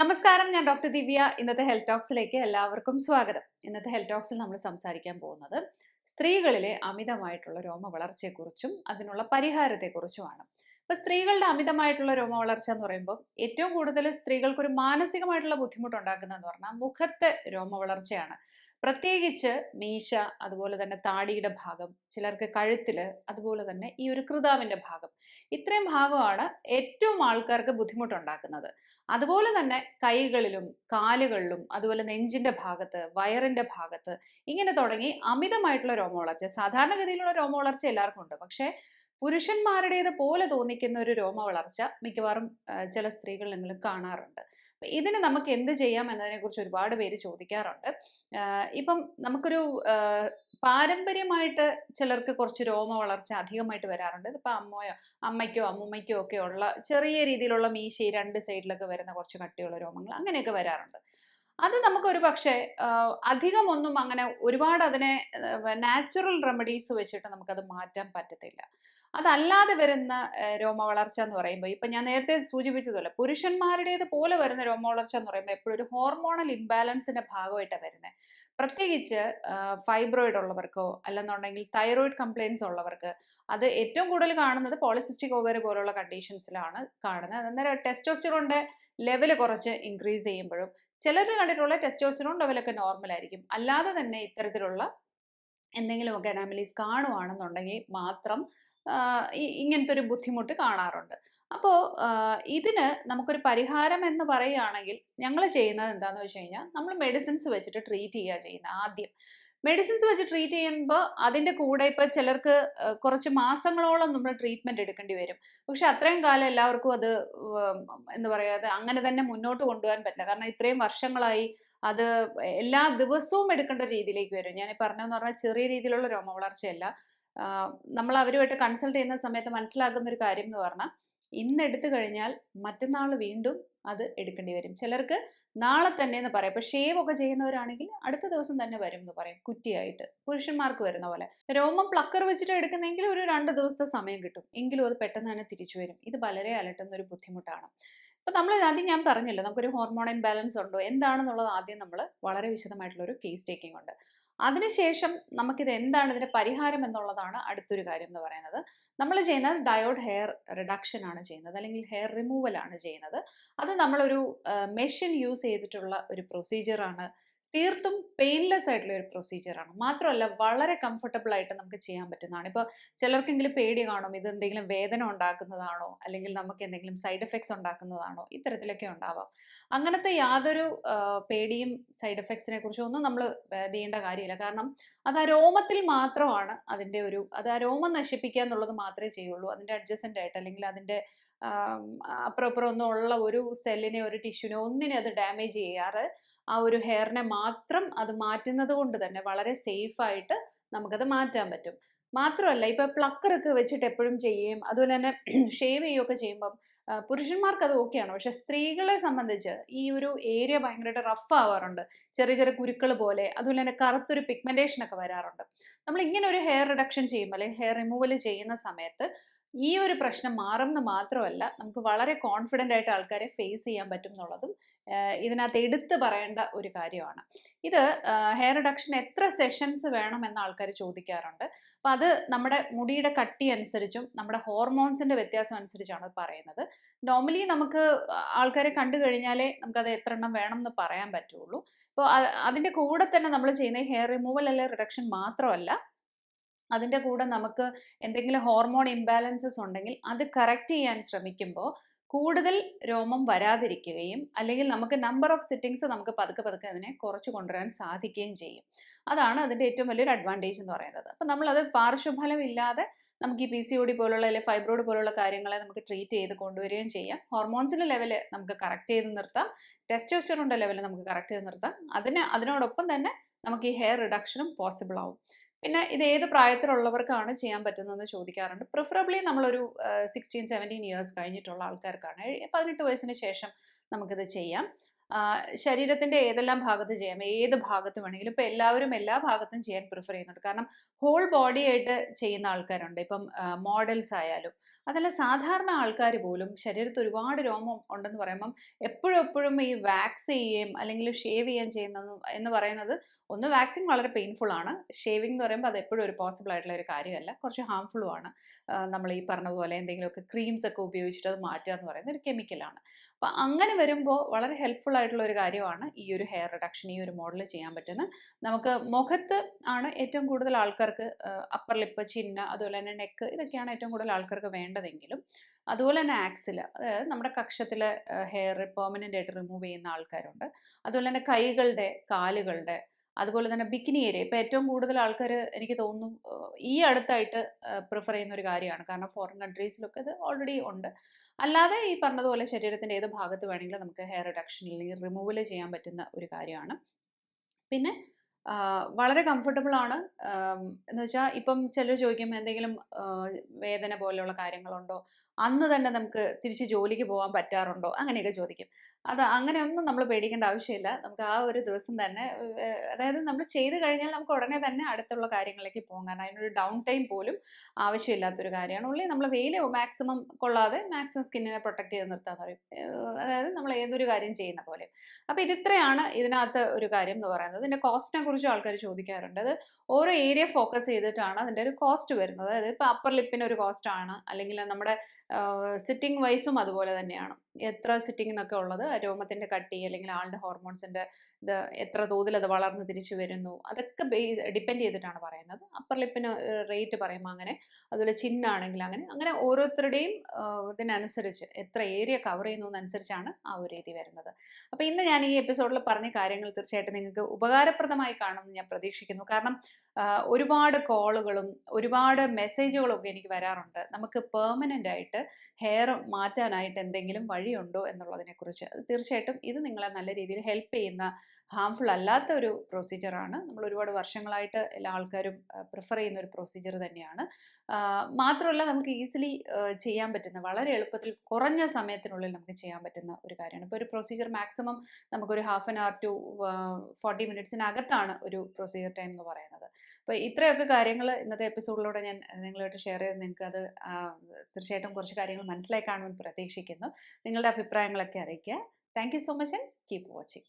നമസ്കാരം ഞാൻ ഡോക്ടർ ദിവ്യ. ഇന്നത്തെ ഹെൽത്ത് ടോക്സിലേക്ക് എല്ലാവർക്കും സ്വാഗതം. ഇന്നത്തെ ഹെൽത്ത് ടോക്സിൽ നമ്മൾ സംസാരിക്കാൻ പോകുന്നത് സ്ത്രീകളിലെ അമിതമായിട്ടുള്ള രോമ വളർച്ചയെക്കുറിച്ചും അതിനുള്ള പരിഹാരത്തെക്കുറിച്ചുമാണ്. ഇപ്പൊ സ്ത്രീകളുടെ അമിതമായിട്ടുള്ള രോമ വളർച്ച എന്ന് പറയുമ്പോൾ ഏറ്റവും കൂടുതൽ സ്ത്രീകൾക്ക് ഒരു മാനസികമായിട്ടുള്ള ബുദ്ധിമുട്ടുണ്ടാക്കുന്നതെന്ന് പറഞ്ഞാൽ മുഖത്തെ രോമ വളർച്ചയാണ് പ്രത്യേകിച്ച് മീശ അതുപോലെ തന്നെ താടിയുടെ ഭാഗം ചിലർക്ക് കഴുത്തിൽ അതുപോലെ തന്നെ ഈ ഒരു കൃതാവിന്റെ ഭാഗം. ഇത്രയും ഭാഗമാണ് ഏറ്റവും ആൾക്കാർക്ക് ബുദ്ധിമുട്ടുണ്ടാക്കുന്നത്. അതുപോലെ തന്നെ കൈകളിലും കാലുകളിലും അതുപോലെ നെഞ്ചിന്റെ ഭാഗത്ത് വയറിന്റെ ഭാഗത്ത് ഇങ്ങനെ തുടങ്ങി അമിതമായിട്ടുള്ള രോമവളർച്ച. സാധാരണഗതിയിലുള്ള രോമവളർച്ച എല്ലാവർക്കും ഉണ്ട്. പക്ഷേ പുരുഷന്മാരുടേത് പോലെ തോന്നിക്കുന്ന ഒരു രോമ വളർച്ച മിക്കവാറും ചില സ്ത്രീകൾ നിങ്ങൾ കാണാറുണ്ട്. ഇതിന് നമുക്ക് എന്ത് ചെയ്യാം എന്നതിനെക്കുറിച്ച് ഒരുപാട് പേര് ചോദിക്കാറുണ്ട്. ഇപ്പം നമുക്കൊരു പാരമ്പര്യമായിട്ട് ചിലർക്ക് കുറച്ച് രോമ വളർച്ച അധികമായിട്ട് വരാറുണ്ട്. ഇതിപ്പോൾ അമ്മയോ അമ്മയ്ക്കോ അമ്മുമ്മയ്ക്കോ ഒക്കെ ഉള്ള ചെറിയ രീതിയിലുള്ള മീശ രണ്ട് സൈഡിലൊക്കെ വരുന്ന കുറച്ച് കട്ടിയുള്ള രോമങ്ങൾ അങ്ങനെയൊക്കെ വരാറുണ്ട്. അത് നമുക്ക് ഒരു പക്ഷേ അധികമൊന്നും അങ്ങനെ ഒരുപാട് അതിനെ നാച്ചുറൽ റെമഡീസ് വെച്ചിട്ട് നമുക്കത് മാറ്റാൻ പറ്റത്തില്ല. അതല്ലാതെ വരുന്ന രോമ വളർച്ച എന്ന് പറയുമ്പോൾ ഇപ്പം ഞാൻ നേരത്തെ സൂചിപ്പിച്ചതുപോലെ പുരുഷന്മാരുടേത് പോലെ വരുന്ന രോമ വളർച്ച എന്ന് പറയുമ്പോൾ എപ്പോഴും ഒരു ഹോർമോണൽ ഇംബാലൻസിന്റെ ഭാഗമായിട്ടാണ് വരുന്നത് പ്രത്യേകിച്ച് ഫൈബ്രോയിഡ് ഉള്ളവർക്കോ അല്ലെന്നുണ്ടെങ്കിൽ തൈറോയിഡ് കംപ്ലയിൻസ് ഉള്ളവർക്ക് അത് ഏറ്റവും കൂടുതൽ കാണുന്നത് പോളിസിസ്റ്റിക് ഓവറി പോലുള്ള കണ്ടീഷൻസിലാണ് കാണുന്നത്. അന്നേരം ടെസ്റ്റോസ്റ്റിറോണിന്റെ ലെവൽ കുറച്ച് ഇൻക്രീസ് ചെയ്യുമ്പോഴും ചിലർ കണ്ടിട്ടുള്ള ടെസ്റ്റോസ്റ്റിറോൺ ലെവലൊക്കെ നോർമലായിരിക്കും അല്ലാതെ തന്നെ ഇത്തരത്തിലുള്ള എന്തെങ്കിലുമൊക്കെ അനാമലീസ് കാണുവാണെന്നുണ്ടെങ്കിൽ മാത്രം ഇങ്ങനത്തെ ഒരു ബുദ്ധിമുട്ട് കാണാറുണ്ട്. അപ്പോൾ ഇതിന് നമുക്കൊരു പരിഹാരം എന്ന് പറയുകയാണെങ്കിൽ ഞങ്ങൾ ചെയ്യുന്നത് എന്താണെന്ന് വെച്ച് കഴിഞ്ഞാൽ നമ്മൾ മെഡിസിൻസ് വെച്ചിട്ട് ട്രീറ്റ് ചെയ്യുക ചെയ്യുന്നത് ആദ്യം. മെഡിസിൻസ് വെച്ച് ട്രീറ്റ് ചെയ്യുമ്പോൾ അതിന്റെ കൂടെ ഇപ്പോൾ ചിലർക്ക് കുറച്ച് മാസങ്ങളോളം നമ്മൾ ട്രീറ്റ്മെന്റ് എടുക്കേണ്ടി വരും. പക്ഷെ അത്രയും കാലം എല്ലാവർക്കും അത് എന്താ പറയുക അങ്ങനെ തന്നെ മുന്നോട്ട് കൊണ്ടുപോകാൻ പറ്റില്ല. കാരണം ഇത്രയും വർഷങ്ങളായി അത് എല്ലാ ദിവസവും എടുക്കേണ്ട രീതിയിലേക്ക് വരും. ഞാൻ പറഞ്ഞതെന്ന് പറഞ്ഞാൽ ചെറിയ രീതിയിലുള്ള രോമ വളർച്ചയല്ല നമ്മൾ അവരുമായിട്ട് കൺസൾട്ട് ചെയ്യുന്ന സമയത്ത് മനസ്സിലാക്കുന്ന ഒരു കാര്യം എന്ന് പറഞ്ഞാൽ ഇന്ന് എടുത്തു കഴിഞ്ഞാൽ മറ്റന്നാൾ വീണ്ടും അത് എടുക്കേണ്ടി വരും. ചിലർക്ക് നാളെ തന്നെ എന്ന് പറയാം. ഇപ്പൊ ഷേവ് ഒക്കെ ചെയ്യുന്നവരാണെങ്കിൽ അടുത്ത ദിവസം തന്നെ വരും എന്ന് പറയും കുറ്റിയായിട്ട്. പുരുഷന്മാർക്ക് വരുന്ന പോലെ. രോമം പ്ലക്കർ വെച്ചിട്ട് എടുക്കുന്നെങ്കിൽ ഒരു രണ്ട് ദിവസത്തെ സമയം കിട്ടും. എങ്കിലും അത് പെട്ടെന്ന് തന്നെ തിരിച്ചു വരും. ഇത് വളരെ അലട്ടുന്ന ഒരു ബുദ്ധിമുട്ടാണ്. അപ്പൊ നമ്മൾ ആദ്യം ഞാൻ പറഞ്ഞല്ലോ നമുക്കൊരു ഹോർമോൺ ഇംബാലൻസ് ഉണ്ടോ? എന്താണെന്നുള്ളത് ആദ്യം നമ്മൾ വളരെ വിശദമായിട്ടുള്ള ഒരു കേസ് ടേക്കിംഗ് ഉണ്ട്. അതിനുശേഷം നമുക്കിത് എന്താണ് ഇതിന്റെ പരിഹാരം എന്നുള്ളതാണ് അടുത്തൊരു കാര്യം എന്ന് പറയുന്നത്. നമ്മൾ ചെയ്യുന്നത് ഡയോഡ് ഹെയർ റിഡക്ഷൻ ആണ് ചെയ്യുന്നത് അല്ലെങ്കിൽ ഹെയർ റിമൂവൽ ആണ് ചെയ്യുന്നത്. അത് നമ്മളൊരു മെഷീൻ യൂസ് ചെയ്തിട്ടുള്ള ഒരു പ്രൊസീജിയറാണ് തീർത്തും പെയിൻലെസ് ആയിട്ടുള്ള ഒരു പ്രൊസീജിയറാണ് മാത്രമല്ല വളരെ കംഫർട്ടബിൾ ആയിട്ട് നമുക്ക് ചെയ്യാൻ പറ്റുന്നതാണ്. ഇപ്പോൾ ചിലർക്കെങ്കിലും പേടി കാണും ഇത് എന്തെങ്കിലും വേദന ഉണ്ടാക്കുന്നതാണോ? അല്ലെങ്കിൽ നമുക്ക് എന്തെങ്കിലും സൈഡ് എഫക്ട്സ് ഉണ്ടാക്കുന്നതാണോ? ഇത്തരത്തിലൊക്കെ ഉണ്ടാവാം. അങ്ങനത്തെ യാതൊരു പേടിയും സൈഡ് എഫക്ട്സിനെ കുറിച്ചോ ഒന്നും നമ്മൾ ചെയ്യേണ്ട കാര്യമില്ല. കാരണം അത് ആ രോമത്തിൽ മാത്രമാണ് അതിന്റെ ഒരു അത് ആ രോമം നശിപ്പിക്കുക എന്നുള്ളത് മാത്രമേ ചെയ്യുള്ളൂ. അതിന്റെ അഡ്ജസ്റ്റന്റ് ആയിട്ട് അല്ലെങ്കിൽ അതിന്റെ അപ്പുറം ഒന്നും ഉള്ള ഒരു സെല്ലിനെ ഒരു ടിഷ്യൂനെ ഒന്നിനെ അത് ഡാമേജ് ചെയ്യാറ് ആ ഒരു ഹെയറിനെ മാത്രം അത് മാറ്റുന്നത് കൊണ്ട് തന്നെ വളരെ സേഫായിട്ട് നമുക്കത് മാറ്റാൻ പറ്റും. മാത്രമല്ല ഇപ്പൊ പ്ലക്കറൊക്കെ വെച്ചിട്ട് എപ്പോഴും ചെയ്യുകയും അതുപോലെ തന്നെ ഷേവ് ചെയ്യുകയൊക്കെ ചെയ്യുമ്പം പുരുഷന്മാർക്ക് അത് ഓക്കെയാണ് പക്ഷെ സ്ത്രീകളെ സംബന്ധിച്ച് ഈ ഒരു ഏരിയ ഭയങ്കരമായിട്ട് റഫ് ആവാറുണ്ട്. ചെറിയ ചെറിയ കുരുക്കൾ പോലെ അതുപോലെ തന്നെ കറുത്തൊരു പിഗ്മെന്റേഷൻ ഒക്കെ വരാറുണ്ട്. നമ്മൾ ഇങ്ങനെ ഒരു ഹെയർ റിഡക്ഷൻ ചെയ്യുമ്പോൾ അല്ലെങ്കിൽ ഹെയർ റിമൂവൽ ചെയ്യുന്ന സമയത്ത് ഈ ഒരു പ്രശ്നം മാറുമെന്ന് മാത്രമല്ല നമുക്ക് വളരെ കോൺഫിഡന്റ് ആയിട്ട് ആൾക്കാരെ ഫേസ് ചെയ്യാൻ പറ്റും എന്നുള്ളതും ഇതിനകത്ത് എടുത്ത് പറയേണ്ട ഒരു കാര്യമാണ്. ഇത് ഹെയർ റിഡക്ഷൻ എത്ര സെഷൻസ് വേണം എന്ന് ആൾക്കാർ ചോദിക്കാറുണ്ട്. അപ്പം അത് നമ്മുടെ മുടിയുടെ കട്ടി അനുസരിച്ചും നമ്മുടെ ഹോർമോൺസിന്റെ വ്യത്യാസം അനുസരിച്ചാണ് പറയുന്നത്. നോർമലി നമുക്ക് ആൾക്കാരെ കണ്ടു കഴിഞ്ഞാലേ നമുക്കത് എത്ര എണ്ണം വേണം എന്ന് പറയാൻ പറ്റുള്ളൂ. അപ്പോൾ അതിന്റെ കൂടെ തന്നെ നമ്മൾ ചെയ്യുന്ന ഹെയർ റിമൂവൽ അല്ലെങ്കിൽ റിഡക്ഷൻ മാത്രമല്ല അതിന്റെ കൂടെ നമുക്ക് എന്തെങ്കിലും ഹോർമോൺ ഇംബാലൻസസ് ഉണ്ടെങ്കിൽ അത് കറക്റ്റ് ചെയ്യാൻ ശ്രമിക്കുമ്പോൾ കൂടുതൽ രോമം വരാതിരിക്കുകയും അല്ലെങ്കിൽ നമുക്ക് നമ്പർ ഓഫ് സിറ്റിങ്സ് നമുക്ക് പതുക്കെ പതുക്കെ അതിനെ കുറച്ച് കൊണ്ടുവരാൻ സാധിക്കുകയും ചെയ്യും. അതാണ് അതിന്റെ ഏറ്റവും വലിയൊരു അഡ്വാന്റേജ് എന്ന് പറയുന്നത്. അപ്പം നമ്മളത് പാർശ്വഫലം ഇല്ലാതെ നമുക്ക് ഈ പി സി ഒ ഡി പോലുള്ള അല്ലെങ്കിൽ ഫൈബ്രോയിഡ് പോലുള്ള കാര്യങ്ങളെ നമുക്ക് ട്രീറ്റ് ചെയ്ത് കൊണ്ടുവരികയും ചെയ്യാം. ഹോർമോൺസിന്റെ ലെവൽ നമുക്ക് കറക്റ്റ് ചെയ്ത് നിർത്താം. ടെസ്റ്റോസ്റ്ററോണിന്റെ ലെവൽ നമുക്ക് കറക്റ്റ് ചെയ്ത് നിർത്താം. അതിന് അതിനോടൊപ്പം തന്നെ നമുക്ക് ഈ ഹെയർ റിഡക്ഷനും പോസിബിൾ ആവും. പിന്നെ ഇത് ഏത് പ്രായത്തിലുള്ളവർക്കാണ് ചെയ്യാൻ പറ്റുന്നതെന്ന് ചോദിക്കാറുണ്ട്. പ്രിഫറബിളി നമ്മളൊരു സിക്സ്റ്റീൻ സെവന്റീൻ ഇയേഴ്സ് കഴിഞ്ഞിട്ടുള്ള ആൾക്കാർക്കാണ്. പതിനെട്ട് വയസ്സിന് ശേഷം നമുക്കിത് ചെയ്യാം. ശരീരത്തിന്റെ ഏതെല്ലാം ഭാഗത്ത് ചെയ്യാം ഏത് ഭാഗത്ത് വേണമെങ്കിലും ഇപ്പം എല്ലാവരും എല്ലാ ഭാഗത്തും ചെയ്യാൻ പ്രിഫർ ചെയ്യുന്നുണ്ട്. കാരണം ഹോൾ ബോഡി ആയിട്ട് ചെയ്യുന്ന ആൾക്കാരുണ്ട്. ഇപ്പം മോഡൽസ് ആയാലും അതല്ല സാധാരണ ആൾക്കാർ പോലും ശരീരത്ത് ഒരുപാട് രോമം ഉണ്ടെന്ന് പറയുമ്പം എപ്പോഴും എപ്പോഴും ഈ വാക്സ് ചെയ്യുകയും അല്ലെങ്കിൽ ഷേവ് ചെയ്യാൻ ചെയ്യുന്നത് എന്ന് പറയുന്നത് ഒന്ന് വാക്സിൻ വളരെ പെയിൻഫുൾ ആണ്. ഷേവിംഗ് എന്ന് പറയുമ്പോൾ അത് എപ്പോഴും ഒരു പോസിബിൾ ആയിട്ടുള്ള ഒരു കാര്യമല്ല. കുറച്ച് ഹാംഫുള്ളും ആണ്. നമ്മൾ ഈ പറഞ്ഞതുപോലെ എന്തെങ്കിലുമൊക്കെ ക്രീംസ് ഒക്കെ ഉപയോഗിച്ചിട്ട് അത് മാറ്റുക എന്ന് പറയുന്നത് ഒരു കെമിക്കലാണ് അപ്പം അങ്ങനെ വരുമ്പോൾ വളരെ ഹെൽപ്ഫുൾ ആയിട്ടുള്ള ഒരു കാര്യമാണ് ഈ ഒരു ഹെയർ റിഡക്ഷൻ ഈ ഒരു മോഡൽ ചെയ്യാൻ പറ്റുന്നത് നമുക്ക് മുഖത്ത് ആണ് ഏറ്റവും കൂടുതൽ ആൾക്കാർക്ക് അപ്പർ ലിപ്പ് ചിന്ന അതുപോലെ തന്നെ നെക്ക് ഇതൊക്കെയാണ് ഏറ്റവും കൂടുതൽ ആൾക്കാർക്ക് വേണ്ടതെങ്കിലും. അതുപോലെ തന്നെ ആക്സിൽ അതായത് നമ്മുടെ കക്ഷത്തിലെ ഹെയർ പെർമനന്റ് ആയിട്ട് റിമൂവ് ചെയ്യുന്ന ആൾക്കാരുണ്ട്. അതുപോലെ തന്നെ കൈകളുടെ കാലുകളുടെ അതുപോലെ തന്നെ ബിക്കിനി ഏരിയ ഇപ്പോൾ ഏറ്റവും കൂടുതൽ ആൾക്കാർ എനിക്ക് തോന്നുന്നു ഈ അടുത്തായിട്ട് പ്രിഫർ ചെയ്യുന്ന ഒരു കാര്യമാണ്. കാരണം ഫോറിൻ കൺട്രീസിലൊക്കെ ഇത് ഓൾറെഡി ഉണ്ട്. അല്ലാതെ ഈ പറഞ്ഞതുപോലെ ശരീരത്തിന്റെ ഏത് ഭാഗത്ത് വേണമെങ്കിലും നമുക്ക് ഹെയർ റിഡക്ഷൻ അല്ലെങ്കിൽ റിമൂവൽ ചെയ്യാൻ പറ്റുന്ന ഒരു കാര്യമാണ്. പിന്നെ വളരെ കംഫർട്ടബിൾ ആണ്. എന്ന് വെച്ചാൽ ഇപ്പം ചിലർ ചോദിക്കും എന്തെങ്കിലും വേദന പോലെയുള്ള കാര്യങ്ങളുണ്ടോ? അന്ന് തന്നെ നമുക്ക് തിരിച്ച് ജോലിക്ക് പോകാൻ പറ്റാറുണ്ടോ? അങ്ങനെയൊക്കെ ചോദിക്കും. അത് അങ്ങനെയൊന്നും നമ്മൾ പേടിക്കേണ്ട ആവശ്യമില്ല. നമുക്ക് ആ ഒരു ദിവസം തന്നെ അതായത് നമ്മൾ ചെയ്ത് കഴിഞ്ഞാൽ നമുക്ക് ഉടനെ തന്നെ അടുത്തുള്ള കാര്യങ്ങളിലേക്ക് പോകാം. കാരണം അതിനൊരു ഡൗൺ ടൈം പോലും ആവശ്യമില്ലാത്തൊരു കാര്യമാണ്. ഉള്ളി നമ്മൾ വെയിൽ മാക്സിമം കൊള്ളാതെ മാക്സിമം സ്കിന്നിനെ പ്രൊട്ടക്ട് ചെയ്ത് നിർത്താന്ന് പറയും. അതായത് നമ്മൾ ഏതൊരു കാര്യം ചെയ്യുന്ന പോലെ അപ്പോൾ ഇതിത്രയാണ് ഇതിനകത്ത് ഒരു കാര്യം എന്ന് പറയുന്നത്. ഇതിന്റെ കോസ്റ്റിനെ കുറിച്ച് ആൾക്കാർ ചോദിക്കാറുണ്ട്. അത് ഓരോ ഏരിയ ഫോക്കസ് ചെയ്തിട്ടാണ് അതിന്റെ ഒരു കോസ്റ്റ് വരുന്നത്. അതായത് ഇപ്പോൾ അപ്പർ ലിപ്പിന് ഒരു കോസ്റ്റ് ആണ് അല്ലെങ്കിൽ നമ്മുടെ സിറ്റിംഗ് വൈസും അതുപോലെ തന്നെയാണ്. എത്ര സിറ്റിംഗ് എന്നൊക്കെ ഉള്ളത് രോമത്തിന്റെ കട്ടി അല്ലെങ്കിൽ ആളുടെ ഹോർമോൺസിന്റെ ഇത് എത്ര തോതിൽ അത് വളർന്ന് തിരിച്ചു വരുന്നു അതൊക്കെ ബേസ് ഡിപ്പെൻഡ് ചെയ്തിട്ടാണ് പറയുന്നത്. അപ്പർ ലിപ്പിന് റേറ്റ് പറയുമ്പോൾ അങ്ങനെ അതുപോലെ ചിന്നാണെങ്കിൽ അങ്ങനെ അങ്ങനെ ഓരോരുത്തരുടെയും ഇതിനനുസരിച്ച് എത്ര ഏരിയ കവർ ചെയ്യുന്നതിനനുസരിച്ചാണ് ആ ഒരു രീതി വരുന്നത്. അപ്പോൾ ഇന്ന് ഞാൻ ഈ എപ്പിസോഡിൽ പറഞ്ഞ കാര്യങ്ങൾ തീർച്ചയായിട്ടും നിങ്ങൾക്ക് ഉപകാരപ്രദമായി കാണുമെന്ന് ഞാൻ പ്രതീക്ഷിക്കുന്നു. കാരണം ഒരുപാട് കോളുകളും ഒരുപാട് മെസ്സേജുകളും ഒക്കെ എനിക്ക് വരാറുണ്ട്. നമുക്ക് പെർമനന്റ് ആയിട്ട് ഹെയർ മാറ്റാനായിട്ട് എന്തെങ്കിലും വഴിയുണ്ടോ എന്നുള്ളതിനെക്കുറിച്ച്. തീർച്ചയായിട്ടും ഇത് നിങ്ങളെ നല്ല രീതിയിൽ ഹെൽപ്പ് ചെയ്യുന്ന ഹാംഫുൾ അല്ലാത്ത ഒരു പ്രൊസീജിയറാണ് നമ്മൾ ഒരുപാട് വർഷങ്ങളായിട്ട് എല്ലാ ആൾക്കാരും പ്രിഫർ ചെയ്യുന്ന ഒരു പ്രൊസീജിയർ തന്നെയാണ്. മാത്രമല്ല നമുക്ക് ഈസിലി ചെയ്യാൻ പറ്റുന്ന വളരെ എളുപ്പത്തിൽ കുറഞ്ഞ സമയത്തിനുള്ളിൽ നമുക്ക് ചെയ്യാൻ പറ്റുന്ന ഒരു കാര്യമാണ്. ഇപ്പോൾ ഒരു പ്രൊസീജിയർ മാക്സിമം നമുക്കൊരു half an hour to forty മിനിറ്റ്സിനകത്താണ് ഒരു പ്രൊസീജിയർ ടൈം എന്ന് പറയുന്നത്. അപ്പോൾ ഇത്രയൊക്കെ കാര്യങ്ങൾ ഇന്നത്തെ എപ്പിസോഡിലൂടെ ഞാൻ നിങ്ങളുമായിട്ട് ഷെയർ ചെയ്ത് നിങ്ങൾക്ക് അത് തീർച്ചയായിട്ടും കുറച്ച് കാര്യങ്ങൾ മനസ്സിലായി കാണുമെന്ന് പ്രതീക്ഷിക്കുന്നു. നിങ്ങളുടെ അഭിപ്രായങ്ങളൊക്കെ അറിയിക്കുക. Thank you so much and keep watching